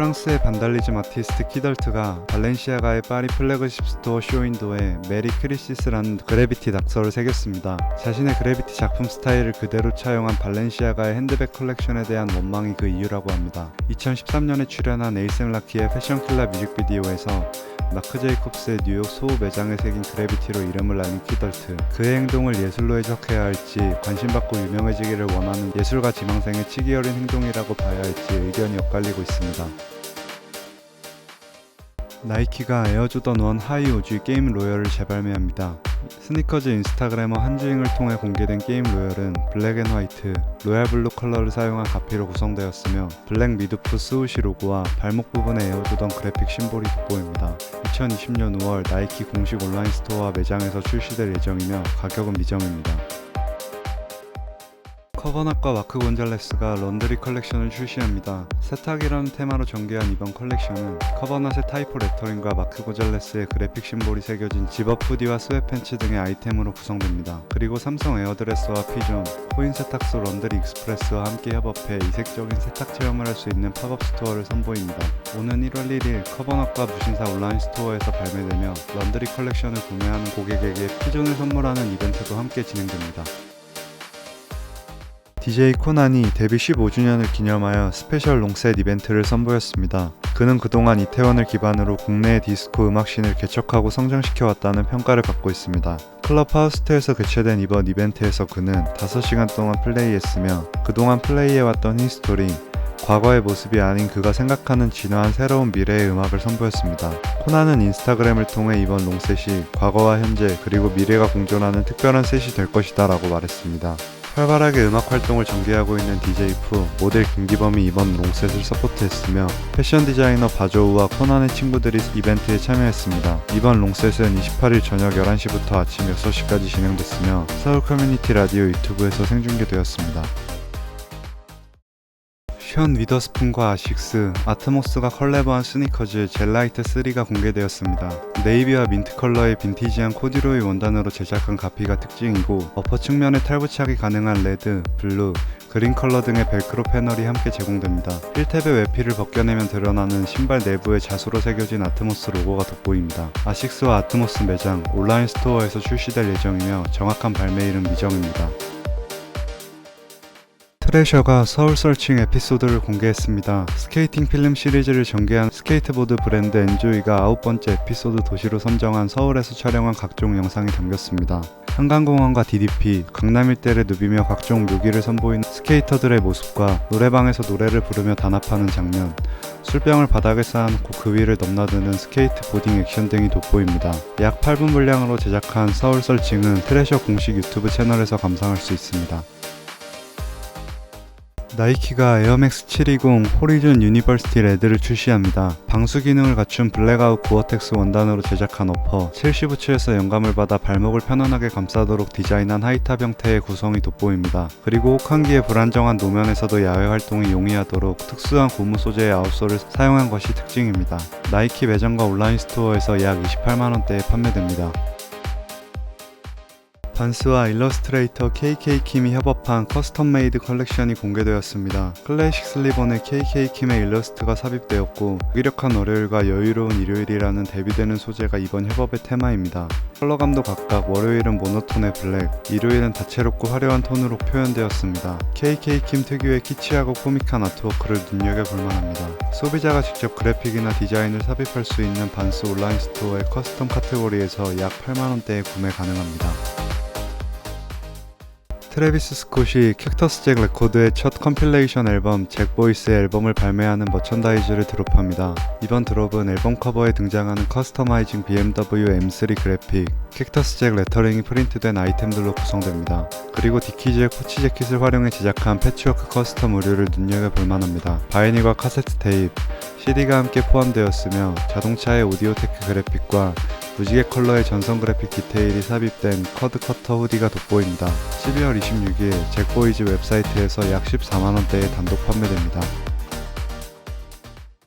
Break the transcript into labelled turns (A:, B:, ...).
A: 프랑스의 반달리즘 아티스트 키덜트가 발렌시아가의 파리 플래그십 스토어 쇼윈도에 메리 크리시스라는 그래비티 낙서를 새겼습니다. 자신의 그래비티 작품 스타일을 그대로 차용한 발렌시아가의 핸드백 컬렉션에 대한 원망이 그 이유라고 합니다. 2013년에 출연한 에이셈 라키의 패션킬라 뮤직비디오에서 마크 제이콥스의 뉴욕 소우 매장에 새긴 그래비티로 이름을 알린 키덜트. 그의 행동을 예술로 해석해야 할지 관심받고 유명해지기를 원하는 예술가 지망생의 치기 어린 행동이라고 봐야 할지 의견이 엇갈리고 있습니다. 나이키가 에어조던 1 하이 오지 게임 로열을 재발매합니다. 스니커즈 인스타그래머 한주잉을 통해 공개된 게임 로열은 블랙 앤 화이트, 로얄 블루 컬러를 사용한 가피로 구성되었으며 블랙 미드프 스우시 로고와 발목 부분에 에어조던 그래픽 심볼이 돋보입니다. 2020년 5월 나이키 공식 온라인 스토어와 매장에서 출시될 예정이며 가격은 미정입니다. 커버넛과 마크 곤잘레스가 런드리 컬렉션을 출시합니다. 세탁이라는 테마로 전개한 이번 컬렉션은 커버넛의 타이포 레터링과 마크 곤잘레스의 그래픽 심볼이 새겨진 집업 후디와 스웨팬츠 등의 아이템으로 구성됩니다. 그리고 삼성 에어드레서와 피존, 코인 세탁소 런드리 익스프레스와 함께 협업해 이색적인 세탁 체험을 할 수 있는 팝업 스토어를 선보입니다. 오는 1월 1일 커버넛과 무신사 온라인 스토어에서 발매되며 런드리 컬렉션을 구매하는 고객에게 피존을 선물하는 이벤트도 함께 진행됩니다. DJ 코난이 데뷔 15주년을 기념하여 스페셜 롱셋 이벤트를 선보였습니다. 그는 그동안 이태원을 기반으로 국내의 디스코 음악씬을 개척하고 성장시켜왔다는 평가를 받고 있습니다. 클럽 하우스트에서 개최된 이번 이벤트에서 그는 5시간 동안 플레이했으며 그동안 플레이해왔던 히스토리, 과거의 모습이 아닌 그가 생각하는 진화한 새로운 미래의 음악을 선보였습니다. 코나는 인스타그램을 통해 이번 롱셋이 과거와 현재 그리고 미래가 공존하는 특별한 셋이 될 것이다 라고 말했습니다. 활발하게 음악 활동을 전개하고 있는 DJ 푸, 모델 김기범이 이번 롱셋을 서포트했으며 패션 디자이너 바조우와 코난의 친구들이 이벤트에 참여했습니다. 이번 롱셋은 28일 저녁 11시부터 아침 6시까지 진행됐으며 서울 커뮤니티 라디오 유튜브에서 생중계되었습니다. 션 위더스푼과 아식스, 아트모스가 컬래버한 스니커즈 젤라이트 3가 공개되었습니다. 네이비와 민트 컬러의 빈티지한 코듀로이 원단으로 제작한 가피가 특징이고 어퍼 측면에 탈부착이 가능한 레드, 블루, 그린 컬러 등의 벨크로 패널이 함께 제공됩니다. 1탭의 외피를 벗겨내면 드러나는 신발 내부에 자수로 새겨진 아트모스 로고가 돋보입니다. 아식스와 아트모스 매장, 온라인 스토어에서 출시될 예정이며 정확한 발매일은 미정입니다. 트레셔가 서울 설칭 에피소드를 공개했습니다. 스케이팅 필름 시리즈를 전개한 스케이트보드 브랜드 엔조이가 아홉 번째 에피소드 도시로 선정한 서울에서 촬영한 각종 영상이 담겼습니다. 한강공원과 DDP, 강남 일대를 누비며 각종 묘기를 선보이는 스케이터들의 모습과 노래방에서 노래를 부르며 단합하는 장면, 술병을 바닥에 쌓아놓고 그 위를 넘나드는 스케이트 보딩 액션 등이 돋보입니다. 약 8분 분량으로 제작한 서울 설칭은 트레셔 공식 유튜브 채널에서 감상할 수 있습니다. 나이키가 에어맥스 720 호리존 유니버시티 레드를 출시합니다. 방수 기능을 갖춘 블랙아웃 고어텍스 원단으로 제작한 어퍼, 첼시 부츠에서 영감을 받아 발목을 편안하게 감싸도록 디자인한 하이탑 형태의 구성이 돋보입니다. 그리고 혹한기의 불안정한 노면에서도 야외 활동이 용이하도록 특수한 고무 소재의 아웃솔을 사용한 것이 특징입니다. 나이키 매장과 온라인 스토어에서 약 28만원대에 판매됩니다. 반스와 일러스트레이터 KK킴이 협업한 커스텀 메이드 컬렉션이 공개되었습니다. 클래식 슬리본에 KK킴의 일러스트가 삽입되었고 무기력한 월요일과 여유로운 일요일이라는 대비되는 소재가 이번 협업의 테마입니다. 컬러감도 각각 월요일은 모노톤의 블랙, 일요일은 다채롭고 화려한 톤으로 표현되었습니다. KK킴 특유의 키치하고 코믹한 아트워크를 눈여겨볼 만합니다. 소비자가 직접 그래픽이나 디자인을 삽입할 수 있는 반스 온라인 스토어의 커스텀 카테고리에서 약 8만원대에 구매 가능합니다. 트래비스 스콧이 캡터스 잭 레코드의 첫 컴필레이션 앨범 잭 보이스의 앨범을 발매하는 머천다이즈를 드롭합니다. 이번 드롭은 앨범 커버에 등장하는 커스터마이징 BMW M3 그래픽, 캡터스 잭 레터링이 프린트된 아이템들로 구성됩니다. 그리고 디키즈의 코치 재킷을 활용해 제작한 패치워크 커스텀 의류를 눈여겨볼 만합니다. 바이닐과 카세트 테이프, CD가 함께 포함되었으며 자동차의 오디오 테크 그래픽과 무지개 컬러의 전선 그래픽 디테일이 삽입된 쿼드 커터 후디가 돋보입니다. 12월 26일 잭보이즈 웹사이트에서 약 14만원대에 단독 판매됩니다.